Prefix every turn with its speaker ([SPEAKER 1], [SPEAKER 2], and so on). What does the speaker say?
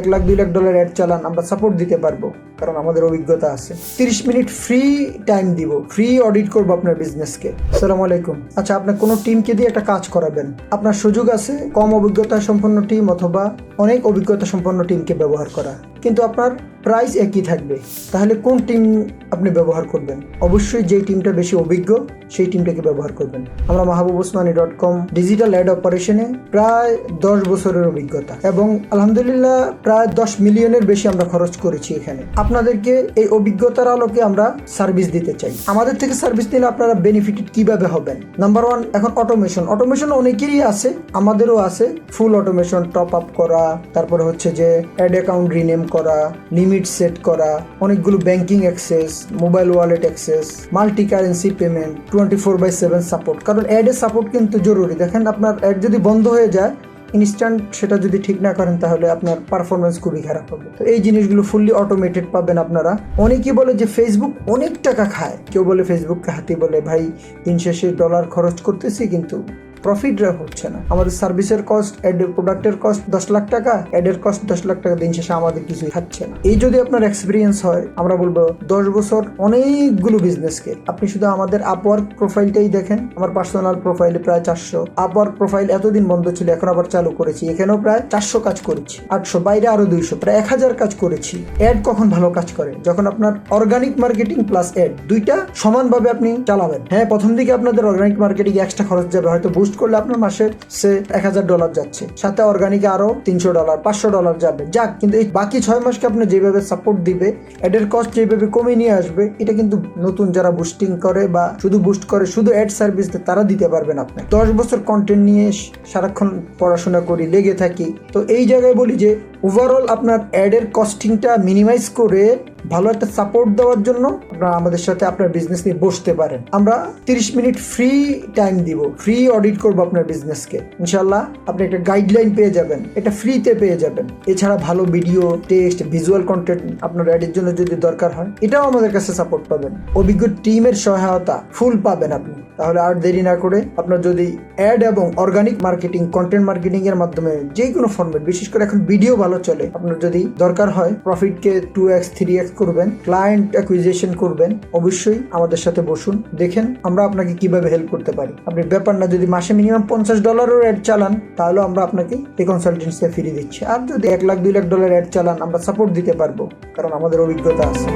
[SPEAKER 1] এক লাখ, দুই lakh dollar add চালান, আমরা সাপোর্ট দিতে পারব, কারণ আমাদের অভিজ্ঞতা আছে। তিরিশ মিনিট ফ্রি টাইম দিব ফ্রি অডিট করব আপনার বিজনেসকে সালাম আলাইকুম। আচ্ছা আপনার কোনো টিমকে দিয়ে একটা কাজ করাবেন? আপনার সুযোগ আছে, কম অভিজ্ঞতা সম্পন্ন টিম অথবা অনেক অভিজ্ঞতা সম্পন্ন টিমকে ব্যবহার করা। কিন্তু আপনার প্রাইস একই থাকবে। তাহলে কোন টিম আপনি ব্যবহার করবেন? অবশ্যই যেই টিমটা বেশি অভিজ্ঞ, সেই টিমটাকে ব্যবহার করবেন। আমরা Mahbub Osmani dot com digital ad অপারেশনে প্রায় দশ বছরের অভিজ্ঞতা এবং আলহামদুলিল্লাহ প্রায় দশ মিলিয়নের বেশি আমরা খরচ করেছি এখানে। আপনাদেরকে এই অভিজ্ঞতার আলোকে আমরা সার্ভিস দিতে চাই। আমাদের থেকে সার্ভিস নিলে আপনারা বেনিফিটেড কীভাবে হবেন? নাম্বার ওয়ান এখন অটোমেশন অটোমেশন অনেকেরই আছে, আমাদেরও আছে। ফুল অটোমেশন টপ আপ করা, তারপরে হচ্ছে যে অ্যাড অ্যাকাউন্ট রিনেম করা লিমিট সেট করা, অনেকগুলো banking access mobile wallet access multi currency payment twenty four by seven support কারণ অ্যাডের সাপোর্ট কিন্তু জরুরি। দেখেন আপনার অ্যাড যদি বন্ধ হয়ে যায় ইনস্ট্যান্ট সেটা যদি ঠিক না করেন, তাহলে আপনার পারফরমেন্স খুবই খারাপ হবে। তো এই জিনিসগুলো ফুললি অটোমেটেড পাবেন আপনারা। অনেকেই বলে যে ফেসবুক অনেক টাকা খায়। কেউ বলে ফেসবুককে হাতি বলে, ভাই, দিন শেষে ডলার খরচ করতেছি, কিন্তু প্রফিট হচ্ছে না। আমাদের সার্ভিসের কস্ট অ্যাডের প্রোডাক্টের কস্ট দশ লাখ টাকা অ্যাডের কস্ট দশ লাখ টাকা দিন শেষে আমাদের কিছুই খাচ্ছে না। এই যদি আপনার এক্সপিরিয়েন্স হয়, আমরা বলব দশ বছর অনেকগুলো বিজনেসকে আপনি শুধু আমাদের আপওয়ার্ক প্রোফাইলটাই দেখেন। আমার পার্সোনাল প্রোফাইলে প্রায় চারশো। আপওয়ার্ক প্রোফাইল এতদিন বন্ধ ছিল, এখন আবার চালু করেছি। এখানেও প্রায় চারশো কাজ করেছি। আটশো, বাইরে আরও দুইশো, প্রায় এক হাজার কাজ করেছি। অ্যাড কখন ভালো কাজ করে? যখন আপনার অর্গানিক মার্কেটিং প্লাস অ্যাড দুইটা সমানভাবে আপনি চালাবেন। হ্যাঁ প্রথম দিকে আপনাদের অর্গানিক মার্কেটিং এক্সট্রা খরচ যাবে, হয়তো বুস্ট করলে আপনার মাসে সে এক হাজার ডলার যাচ্ছে। সাথে অর্গানিকে আরও তিনশো ডলার পাঁচশো ডলার যাবে। যাক, কিন্তু এই বাকি ছয় মাসকে আপনি যেভাবে সাপোর্ট দিবে অ্যাডের কস্ট যেভাবে কমে নিয়ে আসবে, এটা কিন্তু নতুন যারা বুস্টিং করে বা শুধু বুস্ট করে, শুধু অ্যাড সার্ভিস তারা দিতে পারবেন আপনি। দশ বছর কন্টেন্ট নিয়ে সারাক্ষণ পড়াশোনা করি, লেগে থাকি। তো এই জায়গায় বলি যে ওভারঅল আপনার অ্যাডের কস্টিংটা মিনিমাইজ করে ভালো একটা সাপোর্ট দেওয়ার জন্য আপনারা আমাদের সাথে আপনার বিজনেস নিয়ে বসতে পারেন। আমরা তিরিশ মিনিট ফ্রি টাইম দিব ফ্রি অডিট করব আপনার বিজনেসকে ইনশাল্লাহ আপনি একটা গাইডলাইন পেয়ে যাবেন, এটা ফ্রিতে পেয়ে যাবেন। এছাড়া ভালো ভিডিও টেক্সট ভিজুয়াল কন্টেন্ট আপনার অ্যাডের জন্য যদি দরকার হয়, এটাও আমাদের কাছে সাপোর্ট পাবেন। অভিজ্ঞ টিমের সহায়তা ফুল পাবেন আপনি। তাহলে আর দেরি না করে আপনার যদি অ্যাড এবং অর্গানিক মার্কেটিং কন্টেন্ট মার্কেটিং এর মাধ্যমে যে কোনো ফর্মেট বিশেষ করে এখন ভিডিও ভালো চলে। আপনার যদি দরকার হয় প্রফিটকে টু এক্স থ্রি এক্স করবেন ক্লায়েন্ট অ্যাকুইজিশন করবেন, অবশ্যই আমাদের সাথে বসুন, দেখেন আমরা আপনাকে কীভাবে হেল্প করতে পারি। আপনি ব্যাপার না, যদি মাসে মিনিমাম পঞ্চাশ ডলারও অ্যাড চালান তাহলেও আমরা আপনাকে এই কনসালটেন্সিতে ফিরিয়ে দিচ্ছি। আর যদি এক লাখ, দুই লাখ ডলার অ্যাড চালান, আমরা সাপোর্ট দিতে পারব, কারণ আমাদের অভিজ্ঞতা আছে।